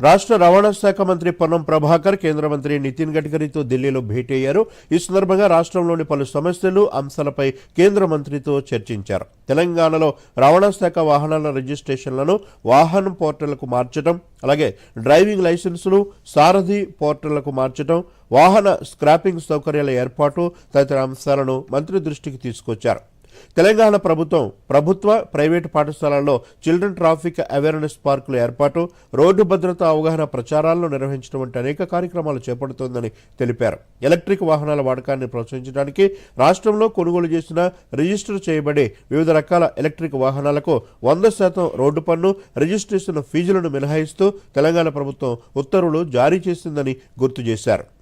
రాష్ట్ర రవాణా శాఖ మంత్రి పొన్నం ప్రభాకర్ కేంద్ర మంత్రి నితిన్ గడ్కరీతో ఢిల్లీలో భేటీ అయ్యారు ఈ సందర్భంగా రాష్ట్రంలోని పలు సమస్యలు అంశాలపై కేంద్ర మంత్రితో చర్చించారు. తెలంగాణలో రవాణా శాఖ వాహనాల రిజిస్ట్రేషన్లను వాహనం పోర్టళ్ళకు మార్చడం అలాగే డ్రైవింగ్ లైసెన్సులు సారథి పోర్టళ్ళకు మార్చడం వాహన స్క్రాపింగ్ సౌకర్యాల ఏర్పాటు తదితర అంశాలను మంత్రి దృష్టికి తీసుకొచ్చారు. తెలంగాణ ప్రభుత్వం ప్రభుత్వ ప్రైవేటు పాఠశాలల్లో చిల్డ్రన్ ట్రాఫిక్ అవేర్నెస్ పార్కుల ఏర్పాటు రోడ్డు భద్రత అవగాహన ప్రచారాలను నిర్వహించడం వంటి అనేక కార్యక్రమాలు చేపడుతోందని తెలిపారు. ఎలక్ట్రిక్ వాహనాల వాడకాన్ని ప్రోత్సహించడానికి రాష్ట్రంలో కొనుగోలు చేసిన రిజిస్టర్ చేయబడే వివిధ రకాల ఎలక్ట్రిక్ వాహనాలకు వంద శాతం రోడ్డు పన్ను రిజిస్ట్రేషన్ ఫీజులను మినహాయిస్తూ తెలంగాణ ప్రభుత్వం ఉత్తర్వులు జారీ చేసిందని గుర్తు చేశారు.